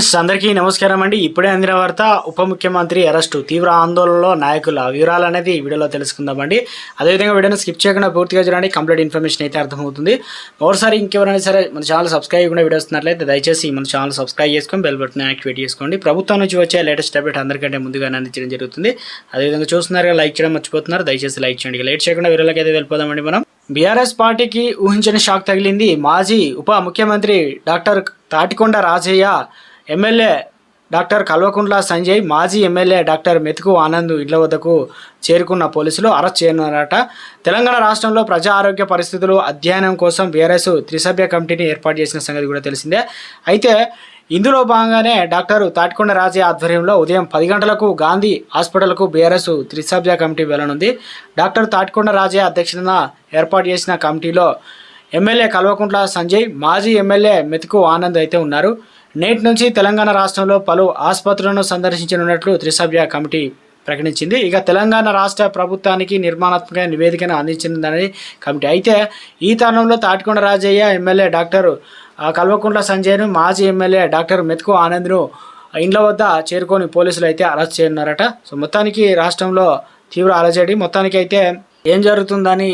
Friends, అందరికీ నమస్కారం అండి. ఇప్పుడే అందిన వార్త ఉప ముఖ్యమంత్రి అరెస్టు తీవ్ర ఆందోళనలో నాయకుల వివరాలు అనేది వీడియోలో తెలుసుకుందామండి. అదేవిధంగా వీడియోని స్కిప్ చేయకుండా పూర్తిగా చూడండి కంప్లీట్ ఇన్ఫర్మేషన్ అయితే అర్థమవుతుంది. మరోసారి ఇంకెవరైనా సరే మన ఛానల్ సబ్స్క్రైబ్ కూడా వీడియో వస్తున్నట్లయితే దయచేసి మన ఛానల్ సబ్స్క్రైబ్ చేసుకొని బెల్ బటన్ యాక్టివేట్ చేసుకోండి. ప్రభుత్వం నుంచి వచ్చే లేటెస్ట్ అప్డేట్ అందరికంటే ముందుగానే అందించడం జరుగుతుంది. అదేవిధంగా చూస్తున్నారుగా లైక్ చేయడం మర్చిపోతున్నారు. దయచేసి లైక్ చేయండి. లైట్ చేయకుండా వీడియోలోకి అయితే వెళ్ళిపోదామండి మనం. బీఆర్ఎస్ పార్టీకి ఊహించని షాక్ తగిలింది మాజీ ఉప ముఖ్యమంత్రి doctor Tatikonda Rajaiah. MLA doctor Kalvakuntla Sanjay మాజీ ఎమ్మెల్యే డాక్టర్ మెతుకు ఆనంద్ ఇళ్ళ వద్దకు చేరుకున్న పోలీసులు అరెస్ట్ చేయనున్నారట. తెలంగాణ రాష్ట్రంలో ప్రజా ఆరోగ్య పరిస్థితులు అధ్యయనం కోసం బీఆర్ఎస్ త్రిసభ్య కమిటీని ఏర్పాటు చేసిన సంగతి కూడా తెలిసిందే. అయితే ఇందులో భాగంగానే డాక్టర్ తాటికొండ రాజే ఆధ్వర్యంలో ఉదయం పది గంటలకు గాంధీ హాస్పిటల్కు బీఆర్ఎస్ త్రిసభ్య కమిటీ వెళ్ళనుంది. డాక్టర్ తాటికొండ రాజే అధ్యక్షతన ఏర్పాటు చేసిన కమిటీలో ఎమ్మెల్యే కల్వకుంట్ల సంజయ్ మాజీ ఎమ్మెల్యే మెతుకు ఆనంద్ అయితే ఉన్నారు. నేటి నుంచి తెలంగాణ రాష్ట్రంలో పలు ఆసుపత్రులను సందర్శించనున్నట్లు త్రిసభ్య కమిటీ ప్రకటించింది. ఇక తెలంగాణ రాష్ట్ర ప్రభుత్వానికి నిర్మాణాత్మక నివేదికను అందించిందని కమిటీ. అయితే ఈ తరుణంలో తాటికొండ రాజయ్య ఎమ్మెల్యే డాక్టర్ కల్వకుంట్ల సంజయ్ను మాజీ ఎమ్మెల్యే డాక్టర్ మెతుకు ఆనంద్ను ఇండ్ల వద్ద చేరుకొని పోలీసులు అయితే అరెస్ట్ చేయనున్నారట. సో మొత్తానికి రాష్ట్రంలో తీవ్ర అలజడి. మొత్తానికి అయితే ఏం జరుగుతుందని